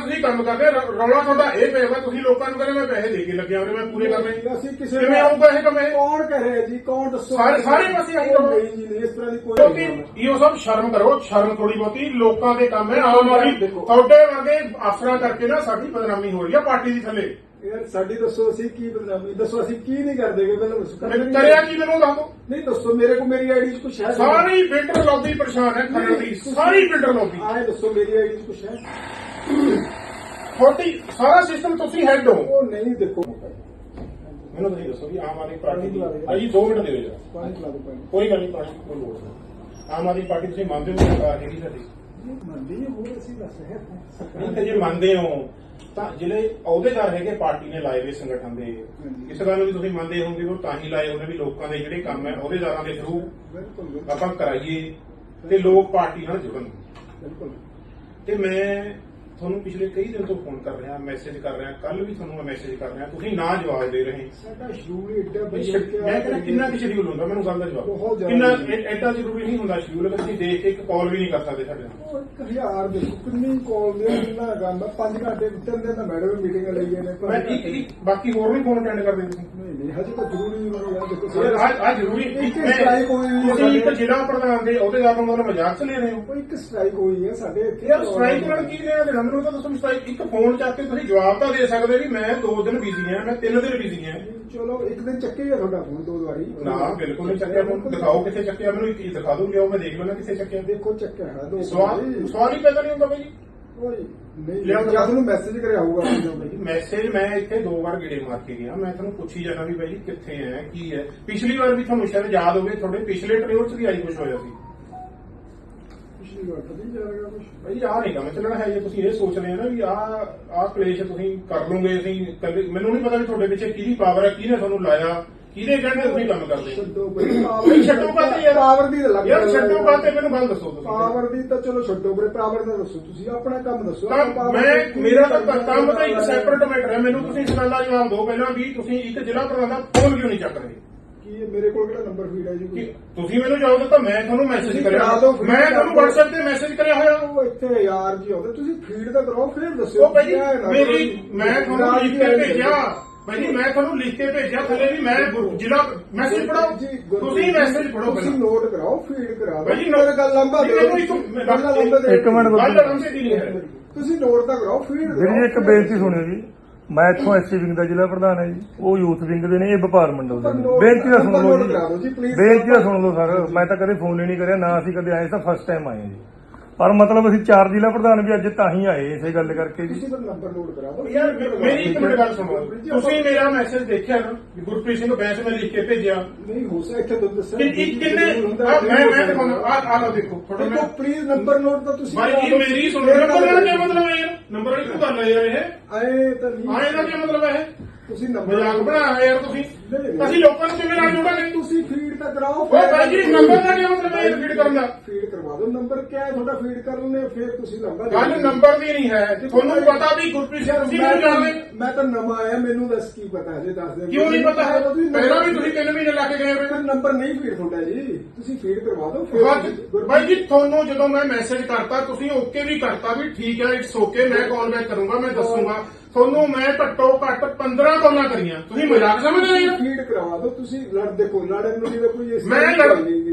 ਤੁਸੀਂ ਕੰਮ ਕਰਦੇ ਰੌਲਾ ਤੁਹਾਡਾ ਇਹ ਪਿਆ ਵਾ ਤੁਸੀਂ ਲੋਕਾਂ ਨੂੰ ਕਹਿੰਦੇ ਮੈਂ ਪੈਸੇ ਦੇ ਕੇ ਲੱਗਿਆ ਉਹਨੇ ਮੈਂ ਪੂਰੇ ਕਰਨੇ ਅਸੀਂ ਕਿਸੇ ਕਿਵੇਂ ਆਊਗਾ ਇਹ ਕੰਮ ਇਹ ਕੌਣ ਕਹਿ ਜੀ ਕੌਣ ਦੱਸੋ ਸਾਰੇ- ਸਾਰੇ ਪਾਸੇ ਉਹ ਰੌਲਾ। ਨਹੀਂ ਜੀ ਨਹੀਂ ਇਸ ਤਰ੍ਹਾਂ ਦੀ ਕੋਈ ਕਿਉਂਕਿ ਨਹੀਂ। ਇਹੋ ਸਭ ਸ਼ਰਮ ਕਰੋ ਸ਼ਰਮ ਥੋੜੀ ਬਹੁਤੀ ਲੋਕਾਂ ਦੇ ਕੰਮ ਹੈ ਆਮ ਆਦਮੀ ਦੇਖੋ। ਤੁਹਾਡੇ ਵਰਗੇ ਅਫਸਰਾਂ ਕਰਕੇ ਨਾ ਸਾਡੀ ਬਦਨਾਮੀ ਹੋ ਰਹੀ ਹੈ ਪਾਰਟੀ ਦੀ ਥੱਲੇ ਯਾਰ ਸਾਡੀ ਦੱਸੋ ਅਸੀਂ ਕੀ ਬਦਨਾਮੀ ਦੱਸੋ ਅਸੀਂ ਕੀ ਨਹੀਂ ਕਰਦੇਗੇ ਪਹਿਲਾਂ ਦੱਸੋ ਕਰਦੇ ਨਹੀਂ। ਕਰਿਆ ਕੀ ਮੈਨੂੰ ਦੱਸ ਨਹੀਂ ਦੱਸੋ ਮੇਰੇ ਕੋਲ ਮੇਰੀ ਆਈਡੀ 'ਚ ਕੁਛ ਹੈ ਸਾਰੀ ਬਿਲਡਰ ਲੌਬੀ ਪਰੇਸ਼ਾਨ ਹੈ ਖਰੜ ਦੀ ਸਾਰੀ ਬਿਲਡਰ ਲੌਬੀ ਆਏ ਦੱਸੋ ਮੇਰੀ ਆਈਡੀ 'ਚ ਕੁਛ ਹੈ ਤੁਹਾਡੀ ਸਾਰਾ ਸਿਸਟਮ ਤੁਸੀਂ ਹੈਡ ਹੋ। ਉਹ ਨਹੀਂ ਦੇਖੋ। ਮੈਨੂੰ ਤੁਸੀਂ ਦੱਸੋ ਵੀ ਆਮ ਆਦਮੀ ਪਾਰਟੀ ਦੀ ਆਈ 2 ਮਿੰਟ ਦੇ ਦਿਓ ਜਰਾ। ਪਾਣੀ ਖਿਲਾ ਦਿਓ ਪਾਣੀ। ਕੋਈ ਗੱਲ ਨਹੀਂ ਪਾਣੀ ਕੋਈ ਲੋੜ ਨਹੀਂ। ਆਮ ਆਦਮੀ ਪਾਰਟੀ ਤੁਸੀਂ ਮੰਨਦੇ ਹੋ ਸਰਕਾਰ ਹੈਗੀ ਸਾਡੀ? ਮੰਦੀ ਹੈ ਹੋਰ ਅਸੀਂ ਦੱਸ ਰਹੇ ਨਹੀਂ ਤਾਂ ਜੇ ਮੰਨਦੇ ਹੋ ਤਾਂ ਜਿਹੜੇ ਅਹੁਦੇਦਾਰ ਹੈਗੇ ਪਾਰਟੀ ਨੇ ਲਾਏ ਹੋਏ ਸੰਗਠਨ ਦੇ। ਇਸ ਗੱਲ ਨੂੰ ਵੀ ਤੁਸੀਂ ਮੰਨਦੇ ਹੋਗੇ ਉਹ ਤਾਂ ਹੀ ਲਾਏ ਹੋਣੇ ਵੀ ਲੋਕਾਂ ਦੇ ਜਿਹੜੇ ਕੰਮ ਹੈ ਅਹੁਦੇਦਾਰਾਂ ਦੇ ਥਰੂ ਆਪਾਂ ਕਰਾਈਏ ਤੇ ਲੋਕ ਪਾਰਟੀ ਨਾਲ ਜੁੜਨ। ਬਿਲਕੁਲ। ਤੇ ਮੈਂ ਤੁਹਾਨੂੰ ਪਿਛਲੇ ਕਈ ਦਿਨ ਤੋਂ ਫੋਨ ਕਰ ਰਿਹਾ ਮੈਸੇਜ ਕਰ ਰਿਹਾ ਕੱਲ ਵੀ ਤੁਹਾਨੂੰ ਮੈਂ ਮੈਸੇਜ ਕਰ ਰਿਹਾ ਤੁਸੀਂ ਨਾ ਜਵਾਬ ਦੇ ਰਹੇ। ਸਾਡਾ ਸ਼ਡਿਊਲ ਬਈ ਬਜਟ ਸ਼ਡ- ਮੈਂ ਕਹਿੰਦਾ ਕਿੰਨਾ ਕਿ ਸ਼ਡਿਊਲ ਹੁੰਦਾ ਮੈਨੂੰ ਗੱਲ ਦਾ ਜਵਾਬ ਕਿੰਨਾ ਐਡਾ ਜ਼ਰੂਰੀ ਨਹੀਂ ਹੁੰਦਾ ਸ਼ਡਿਊਲ ਅਗਰ ਤੁਸੀਂ ਦੇਖ ਕੇ ਇੱਕ ਕਾਲ ਵੀ ਨਹੀਂ ਕਰ ਸਕਦੇ ਸਾਡੇ ਨਾਲ। ਉਹ ਇੱਕ ਹਜ਼ਾਰ ਦੇਖੋ ਕਿੰਨੀ ਕਾਲ ਦੇ ਕਿੰਨਾ ਕੰਮ ਹੈ 5 ਘੰਟੇ ਤਿੰਨ ਦਿਨ ਤਾਂ ਮੈਡਮ ਮੀਟਿੰਗਾਂ ਲਈਆਂ ਨੇ ਮੈਂ ਇੱਕ ਇੱਕ ਬਾਕੀ ਹੋਰ ਵੀ ਫੋਨ ਅਟੈਂਡ ਕਰਦੇ ਤੁਸੀਂ। ਨਹੀਂ ਨਹੀਂ ਹਜੇ ਤਾਂ ਜ਼ਰੂਰੀ ਜ਼ਰੂਰੀ ਹੈ ਦੇਖੋ ਯਾਰ ਅੱਜ ਅੱਜ ਜ਼ਰੂਰੀ। ਇੱਕ strike ਹੋਈ ਹੈ ਤੁਸੀਂ ਇੱਕ। ਜ਼ਿਲ੍ਹਾ ਪ੍ਰਧਾਨ ਦੇ ਉਹਦੇ ਦਾ ਉਹਨਾਂ ਮਜ਼ਾਕ ਚ ਲੈ ਰਹੇ ਹੋ। ਕੋਈ ਇੱਕ ਸਟ੍ਰਾਈਕ ਹੋਈ ਹੈ ਸਾਡੇ ਇੱਥੇ। ਯਾਰ ਸਟ੍ਰਾਈਕ ਨਾਲ ਕੀ ਲੈਣਾ ਦੇਣਾ? ਮੈਨੂੰ ਤਾਂ ਦੱਸੋ ਸਟ੍ਰਾਈਕ ਇੱਕ ਫੋਨ ਚੱਕ ਕੇ ਤੁਸੀਂ ਜਵਾਬ ਤਾਂ ਦੇ ਸਕਦੇ ਵੀ ਮੈਂ 2 ਦਿਨ ਬਿਜ਼ੀ ਹਾਂ ਮੈਂ 3 ਦਿਨ ਬਿਜ਼ੀ ਹਾਂ। ਚਲੋ ਇੱਕ ਦਿਨ ਚੱਕੇ ਆ ਤੁਹਾਡਾ ਫੋਨ ਦੋ ਵਾਰੀ। ਨਾ ਬਿਲਕੁਲ ਨਹੀਂ ਚੱਕਿਆ ਫੋਨ ਦਿਖਾਓ ਕਿੱਥੇ ਚੱਕਿਆ। ਮੈਨੂੰ ਇੱਕ ਦਿਖਾ ਦਿਓ ਲਿਆਓ ਮੈਂ ਦੇਖ ਲੈਣਾ ਕਿੱਥੇ ਚੱਕਿਆ। ਦੇਖੋ ਚੱਕਿਆ ਹੈ ਦੋ ਸਵਾਲ। ਸਵਾਲ ਹੀ ਪੈਦਾ ਨਹੀਂ ਹੁੰਦਾ ਬਾਈ ਜੀ। ਨਹੀਂ ਜਾਂ ਤੁਹਾਨੂੰ ਮੈਸੇਜ ਕਰਿਆ ਹੋਊਗਾ ਮੈਨੂੰ ਬਈ ਮੈਸੇਜ ਮੈਂ ਇੱਥੇ ਦੋ ਵਾਰ ਗੇੜੇ ਮਾਰ ਕੇ ਗਿਆ। ਮੈਂ ਤੁਹਾਨੂੰ ਪੁੱਛੀ ਜਾਣਾ ਵੀ ਬਾਈ ਜੀ ਕਿੱਥੇ ਹੈ ਕੀ ਹੈ। ਪਿਛਲੀ ਵਾਰ ਵੀ ਤੁਹਾਨੂੰ ਸ਼ਾਇਦ ਯਾਦ ਹੋਵੇ ਤੁਹਾਡੇ ਪਿਛਲੇ ਟ੍ਰਿਓਰ ਚ ਵੀ ਆਈ ਕੁਝ ਹੋਇਆ ਸੀ। ਪਿਛਲੀ ਵਾਰ ਤਾਂ ਨਹੀਂ ਜਾ ਰਿਹਾ ਕੁਝ ਭਾਈ ਜੀ ਆਹ ਨਹੀਂ ਕੰਮ ਚੱਲਣਾ ਹੈ ਜੇ ਤੁਸੀਂ ਇਹ ਸੋਚ ਰਹੇ ਹੋ ਨਾ ਵੀ ਆਹ ਆਹ ਕਲੇਸ਼ ਤੁਸੀਂ ਕਰ ਲਓਗੇ ਅਸੀਂ ਕਦੇ ਮੈਨੂੰ ਨਹੀਂ ਪਤਾ ਵੀ ਤੁਹਾਡੇ ਪਿੱਛੇ ਕਿਹਦੀ ਪਾਵਰ ਹੈ ਕਿਹਨੇ ਤੁਹਾਨੂੰ ਲਾਇਆ। ਕਿਹਦੇ ਕਹਿੰਦੇ ਤੁਸੀਂ ਕੰਮ ਕਰਦੇ ਹੋ? ਛੱਡੋ ਬਈ ਛੱਡੋ ਯਾਰ। ਪਾਵਰ ਦੀ ਤਾਂ ਲੱਗ ਯਾਰ ਛੱਡੋ ਕਾਤੇ ਮੈਨੂੰ ਗੱਲ ਦੱਸੋ ਤੁਸੀਂ। ਪਾਵਰ ਦੀ ਤਾਂ ਚਲੋ ਛੱਡੋ ਬਰੇ ਪਾਵਰ ਦਾ ਦੱਸੋ ਤੁਸੀਂ ਆਪਣਾ ਕੰਮ ਦੱਸੋ ਤਾਂ ਮੈਂ ਮੇਰਾ ਤਾਂ ਕੰਮ ਤਾਂ ਇੱਕ। ਸੈਪਰੇਟ ਮੈਟਰ ਹੈ। ਮੈਨੂੰ ਤੁਸੀਂ ਇਸ ਗੱਲ ਦਾ ਜਵਾਬ ਦਿਓ ਪਹਿਲਾਂ ਵੀ ਤੁਸੀਂ ਇੱਕ ਜ਼ਿਲ੍ਹਾ ਪ੍ਰਧਾਨ ਦਾ ਫੋਨ ਕਿਉਂ ਨਹੀਂ ਚੱਕ ਰਹੇ ਕੀ ਇਹ ਮੇਰੇ ਕੋਲ ਕਿਹੜਾ ਨੰਬਰ ਫੀਡ ਹੈ ਜੀ ਕਿ ਕੋਈ ਤੁਸੀਂ ਮੈਨੂੰ ਜਵਾਬ ਦਿੱਤਾ ਮੈਂ ਤੁਹਾਨੂੰ ਮੈਸੇਜ ਤੁਸੀਂ ਕਰਿਆ। ਕਰਾ ਦਿਓ, ਫਿਰ ਮੈਂ ਤੁਹਾਨੂੰ ਦਿਓ। WhatsApp ਤੇ ਮੈਸੇਜ ਕਰਿਆ ਹੋਇਆ। ਉਹ ਇੱਥੇ ਯਾਰ ਜੀ ਆਉਂਦੇ ਤੁਸੀਂ ਫੀਡ ਤਾਂ ਕਰੋ ਫਿਰ ਦੱਸਿਓ ਉਹ ਭਾਈ ਮੇਰੀ। ਮੈਂ ਤੁਹਾਨੂੰ ਲਿਖ ਕੇ ਭੇਜਿਆ। ਭਾਈ ਜੀ ਮੈਂ ਤੁਹਾਨੂੰ ਲਿਖ ਕੇ ਭੇਜਿਆ ਥੱਲੇ ਵੀ ਮੈਂ ਜ਼ਿਲ੍ਹਾ ਮੈਸੇਜ ਪੜਾਓ ਤੁਸੀਂ ਮੈਸੇਜ ਪੜੋ ਤੁਸੀਂ ਨੋਟ ਕਰਾਓ ਫੀਡ ਕਰਾ ਭਾਈ ਜੀ, ਮੇਰੇ ਗੱਲ ਲੰਬਾ ਮੈਨੂੰ ਇੱਕ- ਮਿੰਟ ਦੀ ਤੁਸੀਂ ਨੋਟ ਤਾਂ ਕਰਾਓ ਫੀਡ ਵੀਰ ਜੀ ਇੱਕ ਬੇਨਤੀ ਸੁਣਿਓ ਜੀ। ਮੈਂ ਇੱਥੋਂ ਐਸਸੀ ਵਿੰਗ ਦਾ ਜ਼ਿਲ੍ਹਾ ਪ੍ਰਧਾਨ ਹੈ ਜੀ। ਉਹ ਯੂਥ ਵਿੰਗ ਦੇ ਨੇ ਇਹ ਵਪਾਰ ਮੰਡਲ ਦੇ ਨੇ। ਬੇਨਤੀ ਦਾ ਸੁਣ ਲਓ ਨੋਟ ਜੀ। ਬੇਨਤੀ ਦਾ ਸੁਣ ਲਓ ਸਰ। ਮੈਂ ਤਾਂ ਕਦੇ ਫੋਨ ਨਹੀਂ ਕਰਿਆ ਨਾ ਅਸੀਂ ਕਦੇ ਆਏ ਤਾਂ ਫਸਟ ਟਾਈਮ ਆਏ ਜੀ। ਪਰ ਮਤਲਬ ਅਸੀਂ ਚਾਰ ਜ਼ਿਲ੍ਹਾ ਪ੍ਰਧਾਨ ਵੀ ਅੱਜ ਤਾਂ ਹੀ ਆਏ ਇਸੇ ਗੱਲ ਕਰਕੇ ਜੀ। ਤੁਸੀਂ ਪਰ ਨੰਬਰ ਨੋਟ ਕਰਾ ਦਿਓ ਯਾਰ ਮੇ- ਮੇਰੀ ਇੱਕ ਮਿੰਟ ਗੱਲ ਸੁਣੋ। ਤੁਸੀਂ ਮੇਰਾ ਮੈਸੇਜ ਦੇਖਿਆ ਨਾ ਵੀ ਗੁਰਪ੍ਰੀਤ ਸਿੰਘ ਬੈਂਸ ਮੈਂ ਲਿਖ ਕੇ ਭੇਜਿਆ। ਨਹੀਂ ਹੋ ਸਕਦਾ ਇੱਥੇ ਦੁੱਧ ਦੱਸੋ ਕਿ ਇੱਕ ਕਿੰਨੇ ਆਹ ਮੈਂ ਮੈਂ ਦਿਖਾਉਣਾ ਆ ਆ ਲਓ ਦੇਖੋ ਤੁਹਾਡਾ ਮੈਂ ਪਲੀਜ਼ ਨੰਬਰ ਨੋਟ ਤਾਂ ਤੁਸੀਂ ਭਾਈ ਜੀ ਮੇਰੀ ਸੁਣੋ। ਨੰਬਰ ਦਾ ਕੀ ਮਤਲਬ ਹੈ ਯਾਰ? ਨੰਬਰ ਵਾਲੀ ਹੈ ਯਾਰ ਇਹ। ਆਏ ਤਾਂ ਨਹੀਂ। ਆਏ ਦਾ ਕੀ ਮਤਲਬ ਹੈ? ਤੁਸੀਂ ਨੰਬਰ ਮਜ਼ਾਕ ਬਣਾਇਆ ਯਾਰ ਤੁਸੀਂ। ਅਸੀਂ ਲੋਕਾਂ ਨੂੰ ਕਿਵੇਂ ਨਾਲ ਜੋੜਾਂਗੇ ਤੁਸੀਂ ਫੀਡ ਤਾਂ ਕਰਾਓ ਓਏ ਭਾਈ ਜੀ ਨੰਬਰ ਦਾ ਕੀ ਮਤਲਬ ਹੈ ਫੀਡ ਕਰਨ ਦਾ। ਫੀਡ ਕਰਵਾ ਦਿਓ ਨੰਬਰ ਕਿਆ ਹੈ ਤੁਹਾਡਾ ਫੀਡ ਕਰ ਲੈਣੇ ਫਿਰ ਤੁਸੀਂ ਨੰਬਰ ਗੱਲ ਨੰਬਰ ਦੀ ਨਹੀਂ ਹੈ। ਤੁਹਾਨੂੰ ਪਤਾ ਵੀ ਗੁਰਪ੍ਰੀਤ ਸਿੰਘ ਤੁਸੀਂ ਮੈਨੂੰ ਜਾਣਦੇ ਮੈਂ ਤਾਂ ਨਵਾਂ ਆਇਆ ਮੈਨੂੰ ਦੱਸ ਕੀ ਪਤਾ ਹਜੇ ਦੱਸ ਦੇ ਕਿਉਂ ਨਹੀਂ ਪਤਾ? ਹੈ ਪਹਿਲਾਂ ਵੀ ਤੁਸੀਂ 3 ਮਹੀਨੇ ਲਾ ਕੇ ਗਏ ਹੋਏ ਨੰਬਰ ਨਹੀਂ ਫੀਡ ਤੁਹਾਡਾ ਜੀ। ਤੁਸੀਂ ਫੀਡ ਕਰਵਾ ਦਿਓ ਫਿਰ ਭਾਈ ਜੀ ਤੁਹਾਨੂੰ ਜਦੋਂ ਮੈਂ ਮੈਸੇਜ ਕਰਤਾ ਤੁਸੀਂ ਓਕੇ ਵੀ ਕਰਤਾ ਵੀ ਠੀਕ ਹੈ ਇਟਸ ਓਕੇ ਮੈਂ ਕਾਲ ਬੈਕ ਕਰੂੰਗਾ ਮੈਂ ਦੱਸੂਗਾ। ਤੁਹਾਨੂੰ ਮੈਂ ਘੱਟੋ ਘੱਟ 15 ਕਾਲਾਂ ਕਰੀਆਂ। ਤੁਸੀਂ ਮਜ਼ਾਕ ਸਮਝਦੇ ਹੋ ਯਾਰ? ਫੀਡ ਕਰਵਾ ਦਿਓ ਤੁਸੀਂ ਲੜ ਦੇਖੋ ਲੜਨ ਨੂੰ ਨਹੀਂ ਤਾਂ ਕੋਈ ਇਸ ਮੈਂ ਲੜ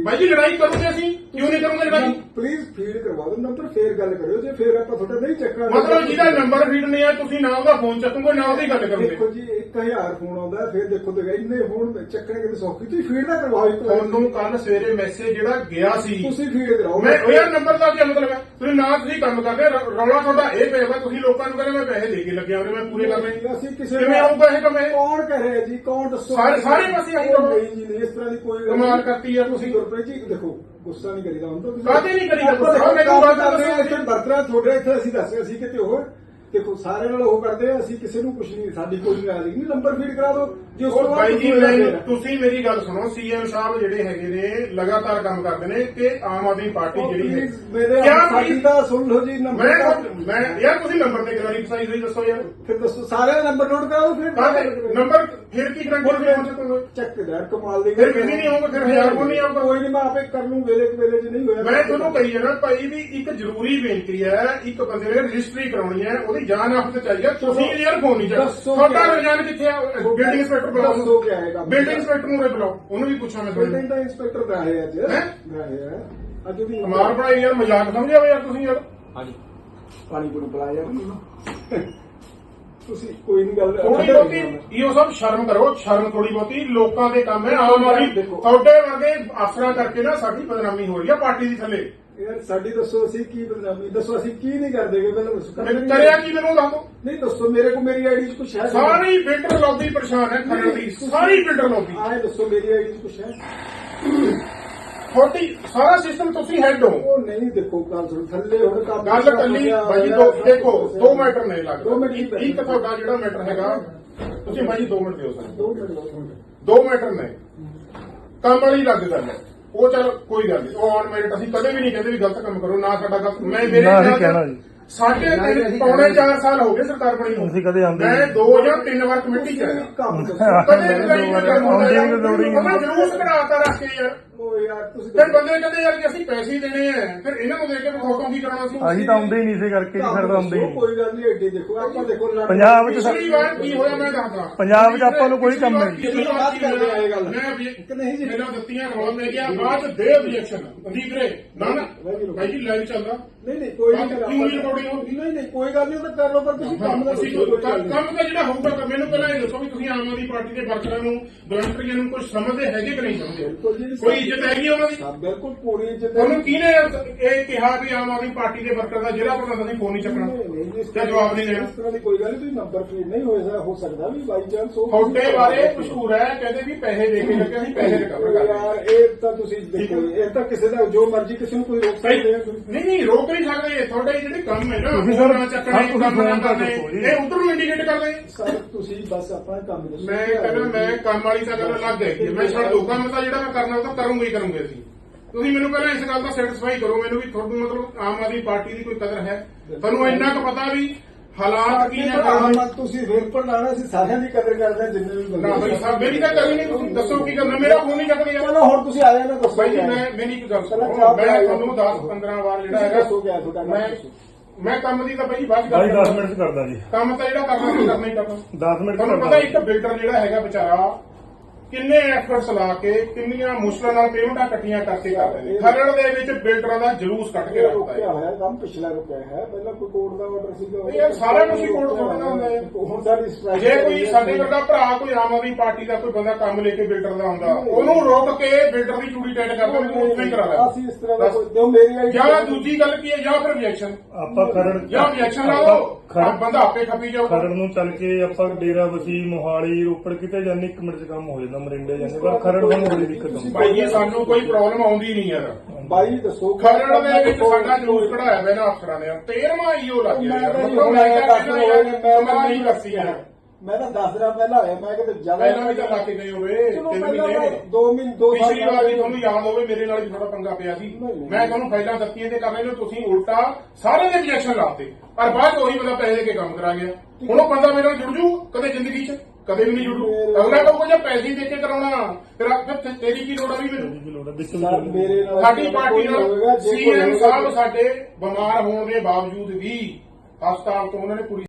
ਭਾਈ ਜੀ ਲੜਾਈ ਕਰੋਗੇ ਅਸੀਂ? ਕਿਉਂ ਨਹੀਂ ਕਰੋਗੇ ਲੜਾਈ? ਪਲੀਜ਼ ਫੀਡ ਕਰਵਾ ਦਿਓ ਨੰਬਰ ਫੇਰ ਗੱਲ ਕਰਿਓ ਜੇ ਫੇਰ ਆਪਾਂ ਤੁਹਾਡਾ ਨਹੀਂ ਚੱਕਾ ਮਤਲਬ ਜਿਹਦਾ ਨੰਬਰ ਫੀਡ ਨਹੀਂ ਹੈ ਤੁਸੀਂ ਨਾ ਉਹਦਾ ਫੋਨ ਚੱਕੋਗੇ ਨਾ ਉਹਦੀ ਗੱਲ ਕਰੋਗੇ। ਦੇਖੋ ਜੀ 1000 ਫੋਨ ਆਉਂਦਾ ਫਿਰ ਦੇਖੋ ਤੇ ਇੰਨੇ ਫੋਨ ਚੱਕਣੇ ਕਿਤੇ ਸੌਖੀ ਤੁਸੀਂ ਫੀਡ ਨਾ ਕਰਵਾਓ ਇੱਕ ਵਾਰ। ਤੁਹਾਨੂੰ ਕੱਲ ਸਵੇਰੇ ਮੈਸੇਜ ਜਿਹੜਾ ਗਿਆ ਸੀ। ਤੁਸੀਂ ਫੀਡ ਕਰਾਓ ਮੈਂ ਉਹ ਯਾਰ ਨੰਬਰ ਦਾ ਕੀ ਮਤਲਬ ਹੈ? ਤੁਸੀਂ ਨਾ ਤੁਸੀਂ ਕੰਮ ਕਰਦੇ ਰ- ਰੌਲਾ ਤੁਹਾਡਾ ਇਹ ਪਿਆ ਵਾ ਤੁਸੀਂ ਲੋਕਾਂ ਨੂੰ ਕਹਿੰਦੇ ਮੈਂ ਪੈਸੇ ਦੇ ਕੇ ਲੱਗਿਆ ਉਹਨੇ ਮੈਂ ਪੂਰੇ ਕਰਨੇ। ਅਸੀਂ ਕਿਸੇ ਕਿਵੇਂ ਆਊਗਾ ਇਹ ਕੰਮ ਇਹ? ਕੌਣ ਕਹਿ ਜੀ ਕੌਣ ਦੱਸੋ? ਸਾਰੇ- ਸਾਰੇ ਪਾਸੇ ਉਹ ਰੌਲਾ। ਨਹੀਂ ਜੀ ਨਹੀਂ ਇਸ ਤਰ੍ਹਾਂ ਦੀ ਕੋਈ ਗੱਲ ਕਮਾਲ। ਕਰਤੀ ਯਾਰ ਤੁਸੀਂ। ਗੁਰਪ੍ਰੀਤ ਜੀ ਦੇਖੋ ਗੁੱਸਾ ਨਹੀਂ ਕਰੀਦਾ ਹੁਣ ਤਾਂ ਤੁਸੀਂ। ਕਾਹਤੇ ਨਹੀਂ ਕਰੀਦਾ? ਆਪਾਂ ਗੁੱਸਾ? ਮੈਨੂੰ ਗੱਲ ਕਰਦੇ ਹਾਂ, ਇੱਥੇ ਬਰਤਰਾ ਤੁਹਾਡੇ ਇੱਥੇ ਅਸੀਂ ਦੱਸਿਆ ਸੀ ਕਿਤੇ ਹੋਰ। ਦੇਖੋ, ਸਾਰੇ ਨਾਲ ਉਹ ਕਰਦੇ ਆ, ਅਸੀਂ ਕਿਸੇ ਨੂੰ ਕੁਝ ਨਹੀਂ, ਸਾਡੀ ਕੋਈ ਨਾਰਾਜ਼ਗੀ ਨਹੀਂ, ਨੰਬਰ ਫੀਡ ਕਰਾ ਦਿਓ। ਜੇ ਤੋਂ ਉਹ ਬਾਈ ਜੀ ਮੇਰਾ- ਤੁਸੀਂ ਮੇਰੀ ਗੱਲ ਸੁਣੋ ਸੀਐਮ ਸਾਹਿਬ ਜਿਹੜੇ ਹੈਗੇ ਨੇ ਲਗਾਤਾਰ ਕੰਮ ਕਰਦੇ ਨੇ ਕਿ ਆਮ ਆਦਮੀ ਪਾਰਟੀ ਜਿਹੜੀ ਹੈ। ਮੇਰੇ ਕਿਆ ਸਾਡੀ? ਤਾਂ ਸੁਣ ਲਓ ਜੀ ਨੰਬਰ ਮੈਂ ਤਾਂ- ਮੈਂ ਯਾਰ ਤੁਸੀਂ ਨੰਬਰ ਤੇ ਗਰਾਰੀ ਫਸਾਈ ਹੋਈ ਦੱਸੋ ਯਾਰ। ਫਿਰ ਦੱਸੋ ਸਾਰਿਆਂ ਦਾ ਨੰਬਰ ਨੋਟ ਕਰਾਓ ਫਿਰ ਨੰਬਰ ਫਿਰ ਕੀ ਪਹੁੰਚ ਸਕੋਗੇ ਚੱਕ ਯਾਰ ਕਮਾਲ ਦੀ ਫਿਰ ਬਿਜ਼ੀ ਨਹੀਂ ਹੋਊਗਾ ਫਿਰ ਹਜ਼ਾਰ ਕੋ ਨਹੀਂ ਆਊਗਾ। ਕੋਈ ਨਹੀਂ ਮੈਂ ਆਪੇ ਕਰ ਲੂੰ ਵੇਲੇ ਵੇਲੇ ਚ ਨਹੀਂ ਹੋਇਆ। ਮੈਂ ਤੁਹਾਨੂੰ ਕਹੀ ਜਾਣਾ ਭਾਈ ਵੀ ਇੱਕ ਜ਼ਰੂਰੀ ਬੇਨਤੀ ਹੈ ਇੱਕ ਬੰਦੇ ਨੇ ਰਜਿਸਟਰੀ ਕਰਾਉਣੀ ਹੈ ਉਹਦੇ ਜਾਨ ਆਫਤ ਚਾਹੀਏ ਤੁਸੀਂ ਯਾਰ ਫੋਨ ਨਹੀਂ ਦੱਸੋ ਤੁਹਾਡਾ ਕਿਆ- ਰਜਾਨ ਕਿੱਥੇ ਆ? ਬਿਲਡਿੰਗ ਇੰਸਪੈਕਟਰ ਬੁਲਾਓ ਦੱਸੋ ਕਿਆ ਹੈ ਕੰਮ? ਬਿਲਡਿੰਗ ਇੰਸਪੈਕਟਰ ਨੂੰ ਬੁਲਾਓ ਉਹਨੂੰ ਵੀ ਪੁੱਛਾਂ ਮੈਂ ਬਿਲਡਿੰਗ ਤੁਹਾਨੂੰ ਦਾ ਇੰਸਪੈਕਟਰ ਦਾ ਹੈ ਅੱਜ ਹੈਂ? ਅੱਜ ਵੀ ਕਮਾਲ ਬਣਾਈ ਯਾਰ ਮਜ਼ਾਕ ਸਮਝਿਆ ਵੇ ਯਾਰ ਤੁਸੀਂ ਯਾਰ ਪਾਣੀ ਪੂਣੀ ਪਿਲਾਇਆ ਯਾਰ। ਤੁਸੀਂ ਕੋਈ ਨਹੀਂ ਗੱਲ ਥੋੜੀ ਬਹੁਤੀ ਇਹੋ ਸਭ ਸ਼ਰਮ ਕਰੋ ਸ਼ਰਮ ਥੋੜੀ ਬਹੁਤੀ ਲੋਕਾਂ ਦੇ ਕੰਮ ਹੈ ਆਮ ਆਦਮੀ ਦੇਖੋ। ਤੁਹਾਡੇ ਵਰਗੇ ਅਫਸਰਾਂ ਕਰਕੇ ਨਾ ਸਾਡੀ ਬਦਨਾਮੀ ਹੋ ਰਹੀ ਆ ਪਾਰਟੀ ਦੀ ਥੱਲੇ ਯਾਰ ਸਾਡੀ ਦੱਸੋ ਅਸੀਂ ਕੀ ਬਦਨਾਮੀ ਦੱਸੋ ਅਸੀਂ ਕੀ ਨਹੀਂ ਕਰਦੇਗੇ ਪਹਿਲਾਂ ਦੱਸੋ ਕਰਦੇ। ਕਰਿਆ ਕੀ ਮੈਨੂੰ ਦੱਸ? ਨਹੀਂ ਦੱਸੋ ਮੇਰੇ ਕੋਲ ਮੇਰੀ ਆਈਡੀ 'ਚ ਕੁਛ ਹੈ ਸਾਰੀ ਬਿਲਡਰ ਲੌਬੀ ਪਰੇਸ਼ਾਨ ਹੈ ਖਰੜ ਦੀ। ਸਾਰੀ ਬਿਲਡਰ ਲੌਬੀ। ਆਏ ਦੱਸੋ ਮੇਰੀ ਆਈਡੀ 'ਚ ਕੁਛ ਹੈ? ਤੁਹਾਡੀ ਸਾਰਾ ਸਿਸਟਮ ਤੁਸੀਂ ਹੈਡ ਹੋ। ਉਹ ਨਹੀਂ ਦੇਖੋ ਗੱਲ ਸੁਣ ਥੱਲੇ ਹੁਣ ਕੰਮ ਗੱਲ ਕੱਲੀ ਭਾਈ ਦੋ ਦੇਖੋ ਦੋ ਮੈਟਰ ਨੇ ਲੱਗ ਦੋ ਮਿੰਟ ਇੱਕ ਇੱਕ ਤੁਹਾਡਾ ਜਿਹੜਾ ਮੈਟਰ ਹੈਗਾ ਤੁਸੀਂ ਭਾਈ 2 ਮਿੰਟ ਦਿਓ ਸਾਨੂੰ। ਦੋ ਮਿੰਟ ਦੋ ਮਿੰਟ। ਦੋ ਮੈਟਰ ਨੇ ਕੰਮ ਵਾਲੀ ਲੱਗ ਗੱਲ ਹੈ ਉਹ ਚਲ ਕੋਈ ਗੱਲ ਨਹੀਂ ਉਹ ਔਨ ਮੈਰਿਟ ਅਸੀਂ ਕਦੇ ਵੀ ਨਹੀਂ ਕਹਿੰਦੇ ਵੀ ਗਲਤ ਕੰਮ ਕਰੋ ਨਾ ਸਾਡਾ ਗਲਤ ਮੈਂ ਮੇਰੇ ਨਾ, ਖਿਆਲ ਕਹਿਣਾ ਜੀ। ਸਾਢੇ ਤਿੰਨ ਪੌਣੇ 4 ਸਾਲ ਹੋ ਗਏ ਸਰਕਾਰ ਬਣੀ ਨੂੰ। ਅਸੀਂ ਕਦੇ ਆਉਂਦੇ ਮੈਂ ਨਹੀਂ। ਦੋ ਜਾਂ ਤਿੰਨ ਵਾਰ ਕਮੇਟੀ ਚ ਆਇਆ। ਕਦੇ ਵੀ ਨਹੀਂ ਮੈਂ ਕੰਮ ਹੁੰਦਾ ਨਹੀਂ। ਜਲੂਸ ਕਢਾਤਾ ਰੱਖ ਕੇ ਯਾਰ। ਉਹ ਯਾਰ ਤੁਸੀਂ ਫਿਰ ਬੰਦੇ ਕਹਿੰਦੇ ਯਾਰ ਕਿ ਅਸੀਂ ਪੈਸੇ ਹੀ ਦੇਣੇ ਆ ਫਿਰ ਇਹਨਾਂ ਨੂੰ ਦੇ ਕੇ ਫੋਟੋ ਕੀ ਕਰਾਉਣਾ ਸੀ ਅਸੀਂ ਤਾਂ ਆਉਂਦੇ ਹੀ ਨਹੀਂ ਇਸੇ ਕਰਕੇ ਜੀ ਫਿਰ ਤਾਂ ਆਉਂਦੇ ਹੀ ਨਹੀਂ ਕੋਈ ਗੱਲ ਨਹੀਂ ਐਡੀ ਦੇਖੋ ਆਪਾਂ ਦੇਖੋ ਲੜ- ਪੰਜਾਬ 'ਚ ਪਿਛਲੀ ਵਾਰ ਕੀ ਹੋਇਆ ਮੈਂ ਦੱਸਦਾ ਪੰਜਾਬ 'ਚ ਆਪਾਂ ਨੂੰ ਕੋਈ ਕੰਮ ਨਹੀਂ। ਪਿਛਲੀ ਵਾਰ ਕੀ ਕਰਦੇ ਆ ਇਹ ਗੱਲ। ਮੈਂ ਵੀ ਕਿ ਨਹੀਂ ਜੀ? ਮੈਨੂੰ ਦਿੱਤੀਆਂ ਰੋਲ ਨੇ ਗਿਆ ਬਾਅਦ ਚ ਦੇ ਆਬਜੈਕਸ਼ਨ ਸੰਦੀਪ ਰੇ ਨਾ ਨਾ ਭਾਈ ਜੀ ਲਾਈਵ ਚੱਲਦਾ ਨਹੀਂ ਨਹੀਂ ਕੋਈ ਬਾਅਦ ਨਹੀਂ ਚ ਕਿਉਂ ਨਹੀਂ recording ਹੋਊਗੀ? ਨਹੀਂ ਨਹੀਂ ਕੋਈ ਗੱਲ ਨਹੀਂ ਉਹ ਤਾਂ ਕਰ ਲਓ ਪਰ ਤੁਸੀਂ ਕੰਮ ਦਾ ਅਸੀਂ ਦੱਸੋ ਕੋਈ ਗੱਲ ਕੰਮ ਨਹੀਂ। ਕੰਮ ਦਾ ਜਿਹੜਾ ਹੋਊਗਾ ਤਾਂ ਮੈਨੂੰ ਪਹਿਲਾਂ ਇਹ ਦੱਸੋ ਵੀ ਤੁਸੀਂ ਆਮ ਆਦਮੀ ਪਾਰਟੀ ਦੇ ਵਰਕਰਾਂ ਨੂੰ ਵਲੰਟੀਅਰਾਂ ਨੂੰ ਕੁਝ ਸਮਝਦੇ ਹੈਗੇ ਕਿ ਨਹੀਂ ਬਿਲਕੁਲ ਜੀ। ਸਮਝਦੇ ਕੋਈ ਇੱਜ਼ਤ ਹੈਗੀ ਉਹਨਾਂ ਦੀ। ਹਾਂ ਬਿਲਕੁਲ ਪੂਰੀ ਇੱਜ਼ਤ ਹੈ ਉਹਨੂੰ ਕਿਹਨੇ ਇਹ ਕਿਹਾ ਵੀ ਆਮ ਆਦਮੀ ਪਾਰਟੀ ਦੇ ਵਰਕਰ ਦਾ ਜ਼ਿਲ੍ਹਾ ਪ੍ਰਧਾਨ ਨੇ ਫੋਨ ਨਹੀਂ ਚੱਕਣਾ? ਨਹੀਂ, ਨਹੀਂ ਇਸ ਤੇ ਜਵਾਬ ਨਹੀਂ ਦੇਣਾ? ਇਸ ਤਰ੍ਹਾਂ ਦੀ ਕੋਈ ਗੱਲ ਨਹੀਂ ਤੁਸੀਂ ਨੰਬਰ ਪਲੇਟ ਨਹੀਂ ਹੋਏਗਾ ਹੋ ਸਕਦਾ ਵੀ ਬਾਈ ਚਾਂਸ ਹੋ ਤੁਹਾਡੇ ਬਾਰੇ ਮਸ਼ਹੂਰ ਹੈ ਕਹਿੰਦੇ ਵੀ ਪੈਸੇ ਦੇ ਕੇ ਲੱਗੇ ਅਸੀਂ ਪੈਸੇ ਰਿਕਵਰ ਕਰਦੇ ਹਾਂ। ਯਾਰ ਇਹ ਤਾਂ ਤੁਸੀਂ ਦੇਖੋ ਇਹ ਤਾਂ ਕਿਸੇ ਦਾ ਜੋ ਮਰਜ਼ੀ ਕਿਸੇ ਨੂੰ ਕੋਈ ਰੋਕ ਸਕਦੇ ਆ। ਨਹੀਂ ਨਹੀਂ ਰੋਕ ਨਹੀਂ ਸਕਦੇ ਤੁਹਾਡੇ ਜਿਹੜੇ ਕੰਮ ਹੈ ਨਾ ਤੁਸੀਂ ਉਹ ਸਰ- ਨਾ ਚੱਕਣੇ ਕੰਮ ਨਾ ਕਰਨੇ। ਇਹ ਉਧਰ ਨੂੰ ਇੰਡੀਕੇਟ ਕਰਦੇ ਸਰ ਤੁਸੀਂ ਬਸ ਆਪਣਾ ਕੰਮ ਦੱਸੋ। ਮੈਂ ਕਹਿੰਦਾ ਮੈਂ ਕੰਮ ਵਾਲੀ ਤਾਂ ਗੱਲ ਅਲੱਗ ਹੈ ਮੈਂ ਛੱਡ ਦੂੰ ਕੰਮ ਤਾਂ ਜਿਹੜਾ ਮੈਂ ਕਰਨਾ ਉਹ ਤਾਂ ਕਰੂੰਗਾ। ਹੀ ਕਰੂੰਗੇ ਅਸੀਂ। ਤੁਸੀਂ ਮੈਨੂੰ ਪਹਿਲਾਂ ਇਸ ਗੱਲ ਦਾ ਸੈਟੀਸਫਾਈ ਕਰੋ ਮੈਨੂੰ ਵੀ ਤੁਹਾਨੂੰ ਮਤਲਬ ਆਮ ਆਦਮੀ ਪਾਰਟੀ ਦੀ ਕੋਈ ਕਦਰ ਹੈ। ਤੁਹਾਨੂੰ ਇੰਨਾ ਕੁ ਪਤਾ ਵੀ ਹਾਲਾਤ ਕੀ ਨੇ ਕਰਨ ਆਹ ਤੁਸੀਂ ਬਿਲਕੁਲ ਲਾਣਾ ਸੀ ਸਾਰਿਆਂ ਦੀ ਕਦਰ ਕਰਦੇ ਜਿੰਨੇ ਵੀ ਬੰਦੇ ਨਾ ਬਈ ਸਾਹਿਬ ਮੇਰੀ ਤਾਂ ਕਰੀ ਨਹੀਂ ਤੁਸੀਂ ਦੱਸੋ ਕੀ ਕਰਨਾ ਮੇਰਾ ਫੋਨ ਨਹੀਂ ਚੱਕਦੇ ਚਲੋ ਹੁਣ ਤੁਸੀਂ ਆਇਆ ਨਾ ਦੱਸੋ ਬਾਈ। ਮੈਂ ਮੇਰੀ ਇੱਕ ਗੱਲ ਸੁਣੋ ਮੈਂ। ਤੁਹਾਨੂੰ 10 15 ਵਾਰ ਜਿਹੜਾ ਹੈਗਾ ਦੱਸੋ ਕਿਆ ਤੁਹਾਡਾ ਕੰਮ ਮੈਂ। ਮੈਂ ਕੰਮ ਦੀ ਤਾਂ ਬਈ ਬਾਅਦ ਚ ਭਾਈ ਗੱਲ 10 ਮਿੰਟ ਕਰਦਾ ਜੀ। ਕੰਮ ਤਾਂ ਜਿਹੜਾ ਕਰਨਾ ਸੀ ਕਰਨਾ ਹੀ ਕਰਨਾ। 10 ਮਿੰਟ ਤੁਹਾਨੂੰ ਪਤਾ ਕਰਦਾ ਇੱਕ ਬਿਲਡਰ ਜਿਹੜਾ ਹੈਗਾ ਵਿਚਾਰਾ ਕਿੰਨੇ ਐਫਰਟਸ ਲਾ ਕੇ ਕਿੰਨੀਆਂ ਮੁਸ਼ਕਲਾਂ ਨਾਲ ਪੇਮੈਂਟਾਂ ਇਕੱਠੀਆਂ ਕਰਕੇ ਕਰਦੇ ਨੇ? ਖਰੜ ਦੇ ਵਿੱਚ ਬਿਲਡਰਾਂ ਦਾ ਜਲੂਸ ਕੱਢ ਕੇ ਇਹ ਰੱਖਦਾ ਰੁਕਿਆ ਹੈ ਹੋਇਆ ਕੰਮ ਪਿਛਲਾ ਰੁਕਿਆ ਹੈ ਪਹਿਲਾਂ ਕੋਈ ਕੋਰਟ ਦਾ ਆਰਡਰ ਸੀਗਾ ਯਾਰ, ਸਾਰਾ ਕੁਛ ਹੀ ਕੋਰਟ ਥੋੜ੍ਹਾ ਨਾ ਹੁੰਦਾ ਹੈ। ਹੁਣ ਸਾਡੀ strike ਜੇ ਕੋਈ ਸਾਡੇ ਵਰਗਾ ਭਰਾ ਕੋਈ ਆਮ ਆਦਮੀ ਪਾਰਟੀ ਦਾ ਕੋਈ ਬੰਦਾ ਕੰਮ ਲੈ ਕੇ ਬਿਲਡਰ ਦਾ ਆਉਂਦਾ ਉਹਨੂੰ ਰੋਕ ਕੇ ਬਿਲਡਰ ਦੀ ਚੂੜੀ ਟੈਟ ਕਰਦੇ ਨੇ ਉਹ ਨਹੀਂ ਕਰਾ ਲੈ ਅਸੀਂ ਇਸ ਤਰ੍ਹਾਂ ਦਾ ਕੋਈ ਜੋ ਮੇਰੀ ਆਈ ਜਾਂ ਦੂਜੀ ਗੱਲ ਕੀ ਹੈ ਜਾਂ ਫਿਰ ਰਿਐਕਸ਼ਨ ਆਪਾਂ ਖਰੜ ਜਾਂ ਆਪਾਂ ਲਓ ਬੰਦਾ ਆਪੇ ਖੱਪੀ ਜਾਊਗਾ। ਖਰੜ ਨੂੰ ਚੱਲ ਕੇ ਆਪਾਂ ਡੇਰਾ ਵਸੀ ਮੋਹਾਲੀ ਰੋਪੜ ਕਿਤੇ ਜਾਂਦੇ 1 ਮਿੰਟ 'ਚ ਕੰਮ ਹੋ ਜਾਂਦਾ। ਮਰਿੰਡੇ ਜਾਂਦੇ ਪਰ ਖਰੜ ਨੂੰ ਬੜੀ ਦਿੱਕਤ ਆਉਂਦੀ। ਭਾਈ ਜੀ ਸਾਨੂੰ ਕੋਈ ਪ੍ਰੋਬਲਮ ਆਉਂਦੀ ਨਹੀਂ ਯਾਰ। ਬਾਈ ਦੱਸੋ। ਖਰੜ ਦੇ ਵਿੱਚ ਸਾਡਾ ਜਲੂਸ ਕਢਾਇਆ ਹੋਇਆ ਨਾ ਅਫਸਰਾਂ ਨੇ। 13ਵਾਂ ਈਓ ਲੱਗ ਗਿਆ। ਮੈਂ ਤਾਂ ਹੁਣ ਮੈਂ ਤਾਂ ਦਸ ਯਾਰ ਹੋਏ ਨੇ, ਮੈਂ ਨਹੀਂ ਯਾਰ। ਮੈਂ ਤਾਂ 10 ਦਿਨ ਪਹਿਲਾਂ ਆਇਆ ਮੈਂ ਕਿਤੇ ਜ਼ਿਆਦਾ ਪਹਿਲਾਂ ਵੀ ਤਾਂ ਲਾ ਕੇ ਗਏ ਹੋਵੇ ਚਲੋ ਤਿੰਨ ਪਹਿਲਾਂ ਮਹੀਨੇ ਦੋ ਮਹੀਨੇ ਦੋ ਸਾਲ ਪਿਛਲੀ ਵਾਰ ਵੀ ਤੁਹਾਨੂੰ ਯਾਦ ਹੋਵੇ ਮੇਰੇ ਨਾਲ ਵੀ ਥੋੜਾ ਪੰਗਾ ਪਿਆ ਸੀ। ਮੈਂ ਤੁਹਾਨੂੰ ਫਾਈਲਾਂ ਦਿੱਤੀਆਂ ਤੇ ਕਰ ਰਹੇ ਨੇ ਤੁਸੀਂ ਉਲਟਾ ਸਾਰੇ ਦੇ ਰਿਐਕਸ਼ਨ ਲਾਤੇ। ਪਰ ਬਾਅਦ ਚ ਉਹੀ ਬੰਦਾ ਪੈਸੇ ਦੇ ਕੇ ਕੰਮ ਕਰਾ ਗਿਆ। ਹੁਣ ਉਹ ਬੰਦਾ ਮੇਰੇ ਨਾਲ ਜੁੜ ਜੂ ਕਦੇ ਜ਼ਿੰਦਗੀ 'ਚ। ਕਦੇ ਵੀ ਨਹੀਂ ਜੁੜੂ। ਅਗਲਾ ਕਹੂਗਾ ਜੇ ਪੈਸੇ ਦੇ ਕੇ ਕਰਾਉਣਾ। ਫਿਰ ਆ- ਫਿਰ ਤੇਰੀ ਕੀ ਲੋੜ ਆ ਵੀ ਮੈਨੂੰ? ਦੀ ਲੋੜ ਹੈ ਸਰ ਮੇਰੇ ਨਾਲ ਸਾਡੀ ਪਾਰਟੀ ਨਾਲ ਹੋਵੇਗਾ, ਜੇ ਕੋਈ ਸੀਐਮ ਹੋਵੇਗਾ ਸਾਹਿਬ ਸਾਡੇ ਬਿਮਾਰ ਹੋਣ ਦੇ ਬਾਵਜੂਦ ਵੀ ਹਸਪਤਾਲ ਤੋਂ ਉਹਨਾਂ ਨੇ ਕੁੜੀ